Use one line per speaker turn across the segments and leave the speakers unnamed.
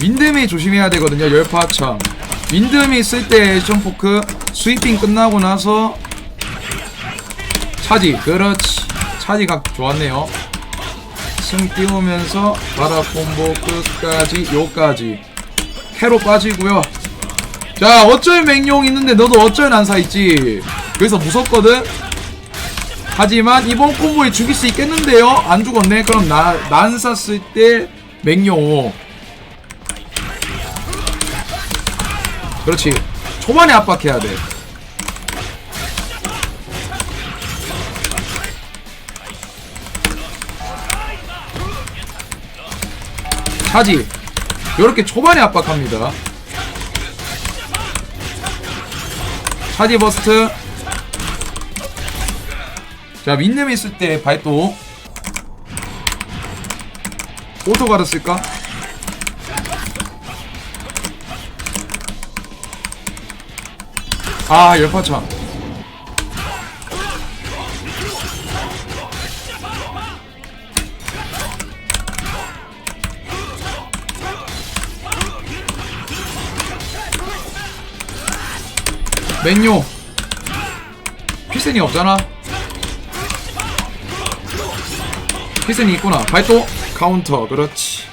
윈드미 조심해야 되거든요. 열파참. 윈드미 쓸때 액션 포크 스위핑 끝나고 나서 차지 그렇지. 차지 각 좋았네요. 승 띄우면서 바라 콤보 끝까지 요까지. 캐로 빠지고요. 자 어쩔 맹용 있는데 너도 어쩔 난사 있지? 그래서 무섭거든? 하지만 이번 콤보에 죽일 수 있겠는데요? 안 죽었네? 그럼 나 난사 쓸 때 맹용 그렇지. 초반에 압박해야 돼. 차지. 이렇게 초반에 압박합니다. 차지 버스트. 자 민념 있을 때 발도 오토가드 쓸까? 아 열파참 맨요 피센이 없잖아. 피센이 있구나. 발도 카운터. 그렇지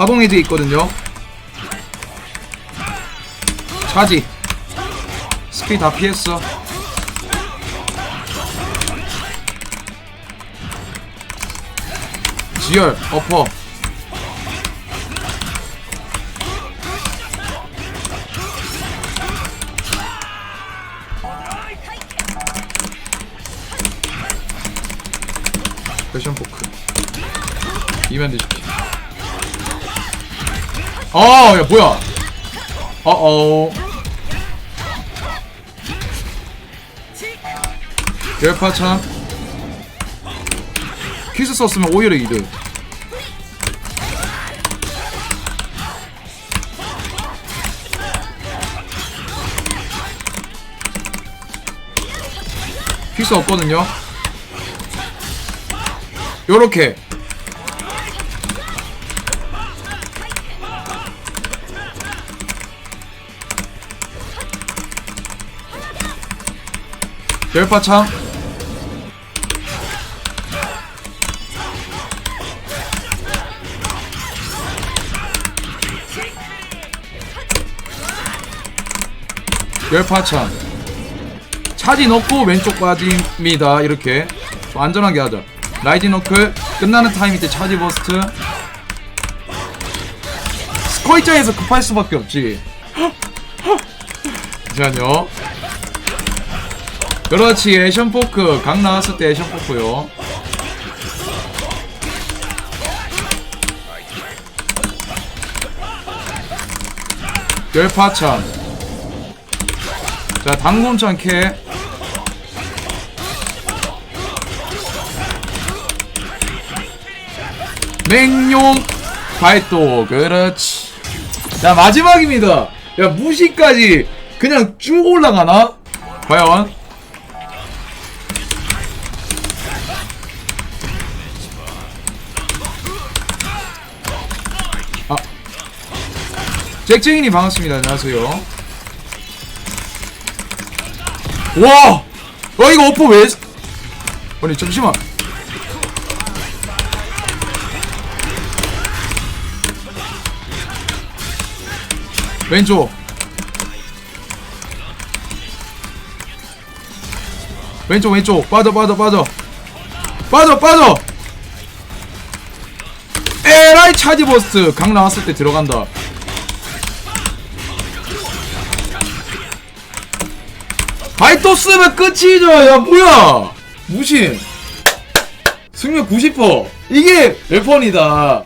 파동 헤드 있거든요. 차지. 스피 다 피했어. 지열 어퍼. 패션 포크. 이면 뒤집기 아 야 뭐야? 어어. 열파참 퀴즈 썼으면 오히려 이득. 퀴즈 없거든요. 요렇게 열파창. 열파창. 차지 넣고 왼쪽 빠집니다. 이렇게 좀 안전하게 하자 라이지 너클. 끝나는 타이밍 때 차지 버스트. 스코 입장에서 급할 수밖에 없지. 잠시만요 그렇지 애션 포크. 강 나왔을 때 애션 포크요. 열파찬 자 당곰찬 캐. 맹용 발도 그렇지. 자 마지막입니다. 야 무시까지 그냥 쭉 올라가나? 과연 잭쟁이님 반갑습니다. 안녕하세요. 와! 와 이거 오퍼 왜 아니 잠시만. 왼쪽. 왼쪽 왼쪽. 빠져 빠져 빠져. 빠져 빠져! 에라이 차지 버스트 강 나왔을 때 들어간다 바이토 쓰면 끝이죠 야 뭐야? 무신 승률 90% 이게 몇 번이다